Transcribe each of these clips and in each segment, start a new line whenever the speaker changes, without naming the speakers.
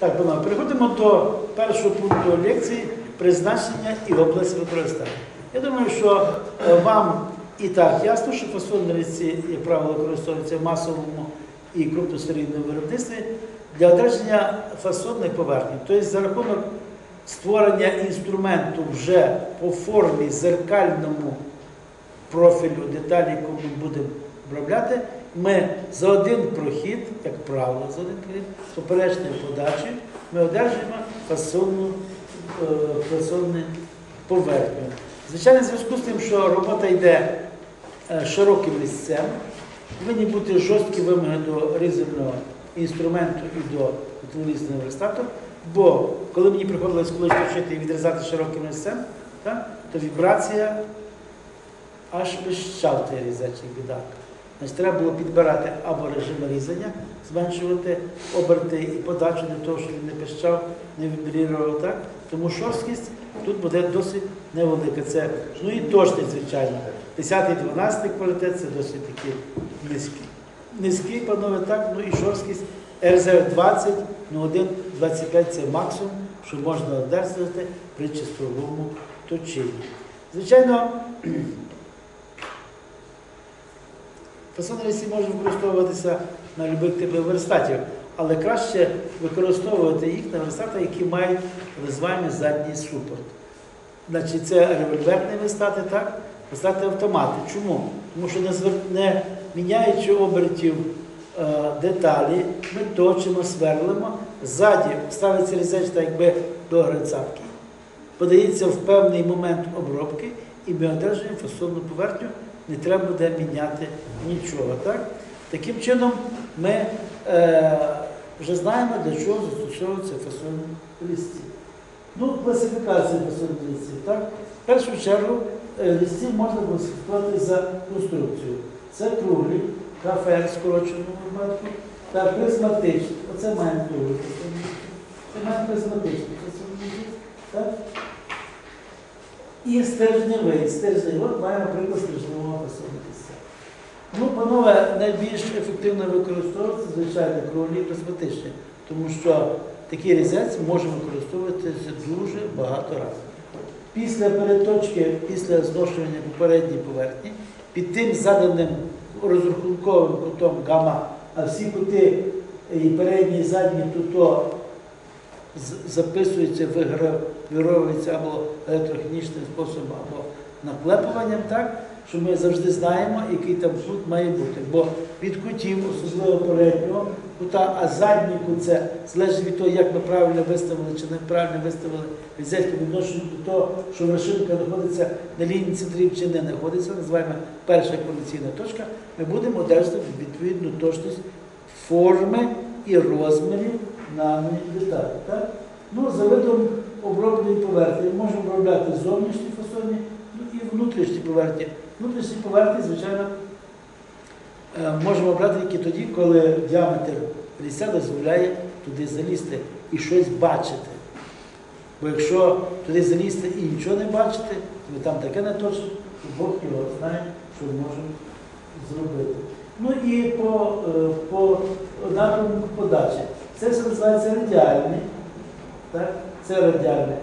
Так, панове, переходимо до першого пункту лекції призначення і область використання. Я думаю, що е, вам і так ясно, що листі, як правило, використовуються в масовому і крупносерійному виробництві для одержання фасонних поверхень. Тобто за рахунок створення інструменту вже по формі зеркальному профілю деталі, яку ми будемо обробляти, ми за один прохід, як правило, за один прохід, з поперечною подачею, ми одержуємо фасонну, е, фасонну поверхню. Звичайно, в зв'язку з тим, що робота йде е, широким місцем, повинні бути жорсткі вимоги до різального інструменту і до металолізного верстату, бо коли мені приходилось колись вчити і відрізати широким місцем, так, то вібрація аж пищав той різачий бідак. Значить, треба було підбирати або режим різання, зменшувати оберти і подачу для того, щоб він не пищав, не вібрірував так. Тому шорсткість тут буде досить невелика. Це, ну і точність, звичайно. 10-12 квалітет це досить такий низький. Низький, панове, так, ну і шорсткість РЗ 20, ну 1, 25 це максимум, що можна одержати при чистовому точенні. Звичайно, Листі можуть використовуватися на будь-яких типах верстатів, але краще використовувати їх на верстатах, які мають так званий задній супорт. Значить, це револьверні верстати, так? Верстати автомати. Чому? Тому що не, звер... не міняючи обертів е, деталі, ми точимо, сверлимо, ззаді ставиться різеч, так якби до грицапки. Подається в певний момент обробки, і ми одержуємо фасонну поверхню, не треба буде міняти нічого. Так? Таким чином, ми е, вже знаємо, для чого застосовуються фасонні листі. Ну, класифікація фасонних листів. Так? В першу чергу е, можна класифікувати за конструкцією. Це круглі, кафе скороченому випадку, та призматичні. Оце маємо круглі. Це маємо призматичні фасонні листи. І стержневий. Стержневий. От маємо приклад стержневого листя. Ну, панове, найбільш ефективно використовується, звичайно, круглі призматичні, тому що такий різець може використовуватися дуже багато разів. Після переточки, після зношування попередньої поверхні, під тим заданим розрахунковим кутом гамма, а всі кути і передні, і задні, з- записується, вигравірується або електрохімічним способом, або наклепуванням, так, що ми завжди знаємо, який там кут має бути. Бо від кутів, особливо переднього кута, а задній кут це залежить від того, як ми правильно виставили чи неправильно виставили візельку відношенню до того, що вершинка знаходиться на лінії центрів чи не знаходиться, називаємо перша коаліційна точка, ми будемо одержувати відповідну точність форми і розмірів даної деталі. Ну, за видом обробленої поверхні можемо обробляти зовнішні фасоні ну, і внутрішні поверхні. Внутрішні поверхні, звичайно, е, можемо обрати тільки тоді, коли діаметр лістя дозволяє туди залізти і щось бачити. Бо якщо туди залізти і нічого не бачити, то там таке не точно, то Бог його знає, що можемо зробити. Ну і по, е, по напрямку подачі. Це все називається радіальний. Так? Це радіальне.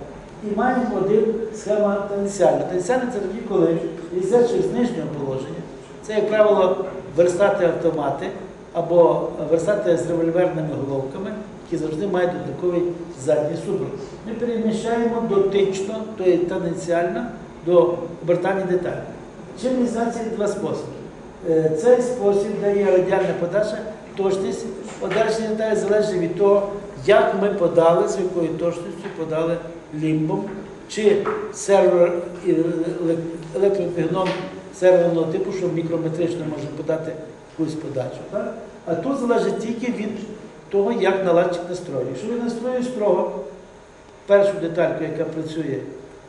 І маємо один схема тенсіальна. Тенсіальна це тоді, коли різячий з нижнього положення. Це, як правило, верстати автомати або верстати з револьверними головками, які завжди мають додатковий задній супровід. Ми переміщаємо дотично, то є тенденціально, до обертання деталі. Чим різниця два способи? Е, Цей спосіб дає радіальна подача, точність одержання деталі залежить від того, як ми подали, з якою точністю подали лімбом, чи сервер і еле- електропігном серверного типу, що мікрометрично можемо подати якусь подачу. Так? А тут залежить тільки від того, як наладчик настроює. Якщо він настроює строго першу детальку, яка працює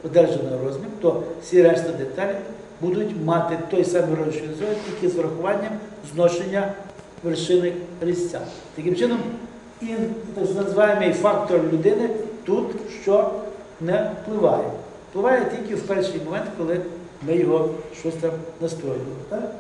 одержаний розмір, то всі решта деталі будуть мати той самий розмір, тільки з врахуванням зношення вершини Христя. Таким чином, і так називаємо фактор людини тут що не впливає. Впливає тільки в перший момент, коли ми його щось там настроюємо. Так?